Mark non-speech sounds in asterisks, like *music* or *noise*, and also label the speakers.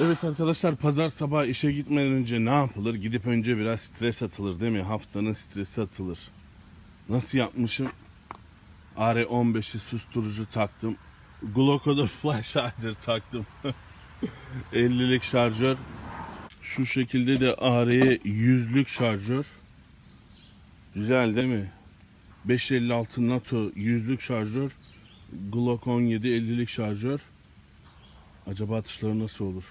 Speaker 1: Evet arkadaşlar pazar sabah işe gitmeden önce ne yapılır? Gidip önce biraz stres atılır değil mi? Haftanın stresi atılır. Nasıl yapmışım? AR-15'i susturucu taktım. Glocko'da flash hider taktım. *laughs* 50'lik şarjör. Şu şekilde de AR'ye 100'lük şarjör. Güzel değil mi? 556 NATO 100'lük şarjör. Glock 17 50'lik şarjör. Acaba atışları nasıl olur?